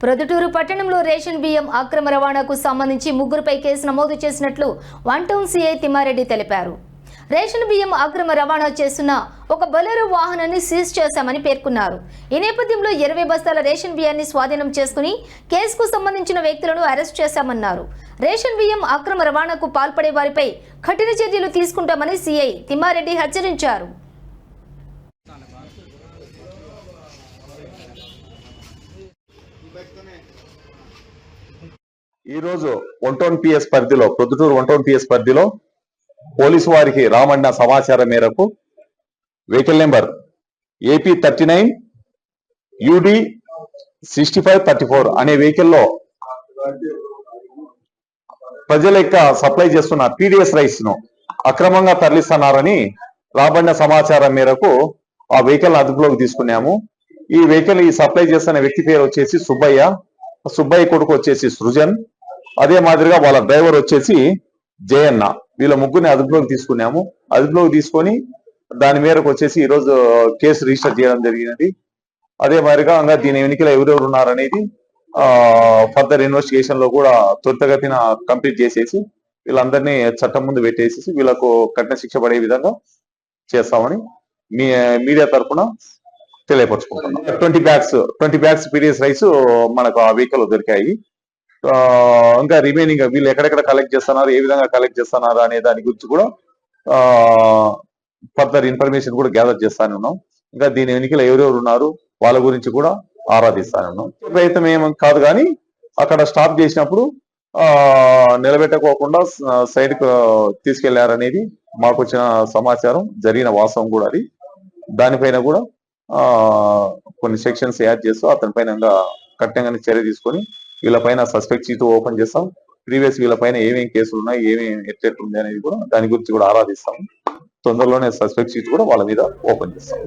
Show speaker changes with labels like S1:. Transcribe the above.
S1: ప్రొద్దుటూరు పట్టణంలో రేషన్ బియ్యం అక్రమ రవాణాకు సంబంధించి ముగ్గురుపై కేసు నమోదు చేసినట్లు వన్ టౌన్ సీఐ తిమ్మారెడ్డి తెలిపారు. రేషన్ బియ్యం అక్రమ రవాణా చేస్తున్న ఒక బొలెరో వాహనాన్ని సీజ్ చేశామని పేర్కొన్నారు. ఈ నేపథ్యంలో ఇరవై బస్తాల రేషన్ బియ్యాన్ని స్వాధీనం చేసుకుని కేసుకు సంబంధించిన వ్యక్తులను అరెస్ట్ చేశామన్నారు. రేషన్ బియ్యం అక్రమ రవాణాకు పాల్పడే వారిపై కఠిన చర్యలు తీసుకుంటామని సీఐ తిమ్మారెడ్డి హెచ్చరించారు.
S2: ఈ రోజు వన్ టౌన్ పిఎస్ పరిధిలో ప్రొద్దుటూరు వన్ టౌన్ పిఎస్ పరిధిలో పోలీసు వారికి రామన్న సమాచారం మేరకు vehicle number AP thirty nine UD sixty five thirty four అనే వెహికల్లో ప్రజల యొక్క సప్లై చేస్తున్న పీడిఎస్ రైస్ను అక్రమంగా తరలిస్తున్నారని రాబడిన సమాచారం మేరకు ఆ వెహికల్ అదుపులోకి తీసుకున్నాము. ఈ వెహికల్ ఈ సప్లై చేస్తున్న వ్యక్తి పేరు వచ్చేసి సుబ్బయ్య సుబ్బయ్య కొడుకు వచ్చేసి సృజన్. అదే మాదిరిగా వాళ్ళ డ్రైవర్ వచ్చేసి జయన్న. వీళ్ళ ముగ్గురిని అదుపులోకి తీసుకున్నాము. అదుపులోకి తీసుకొని దాని మేరకు వచ్చేసి ఈరోజు కేసు రిజిస్టర్ చేయడం జరిగినది. అదే మాదిరిగా ఇంకా దీని వెనుకల ఎవరెవరు ఉన్నారనేది ఫర్దర్ ఇన్వెస్టిగేషన్లో కూడా త్వరితగతిన కంప్లీట్ చేసేసి వీళ్ళందరినీ చట్టం ముందు పెట్టేసేసి వీళ్ళకు కఠిన శిక్ష పడే విధంగా చేస్తామని మీ మీడియా తరఫున తెలియపరచుకుంటున్నాం. Twenty bags twenty bags PDS rice మనకు ఆ వెహికల్ దొరికాయి. ఇంకా రిమైనింగ్ వీళ్ళు ఎక్కడెక్కడ కలెక్ట్ చేస్తున్నారు ఏ విధంగా కలెక్ట్ చేస్తున్నారు అనే దాని గురించి కూడా ఫర్దర్ ఇన్ఫర్మేషన్ కూడా గ్యాదర్ చేస్తానే ఉన్నాం. ఇంకా దీని వెనుకల ఎవరెవరు ఉన్నారు వాళ్ళ గురించి కూడా ఆరాధిస్తానే ఉన్నాం. ప్రయత్నం ఏం కాదు కానీ అక్కడ స్టాప్ చేసినప్పుడు ఆ నిలబెట్టకోకుండా సైడ్ తీసుకెళ్ళారనేది మాకు వచ్చిన సమాచారం జరిగిన వాస్తవం కూడా అది. దానిపైన కూడా ఆ కొన్ని సెక్షన్స్ యాడ్ చేస్తూ అతని పైన ఇంకా చర్య తీసుకొని వీళ్ళ పైన సస్పెక్ట్ షీట్ ఓపెన్ చేస్తాం. ప్రీవియస్ వీళ్ళ పైన ఏమేమి కేసులు ఉన్నాయి ఏమేమి ఎట్లెట్లుంది అనేది కూడా దాని గురించి కూడా ఆరాధిస్తాం. తొందరలోనే సస్పెక్ట్ షీట్ కూడా వాళ్ళ మీద ఓపెన్ చేస్తాం.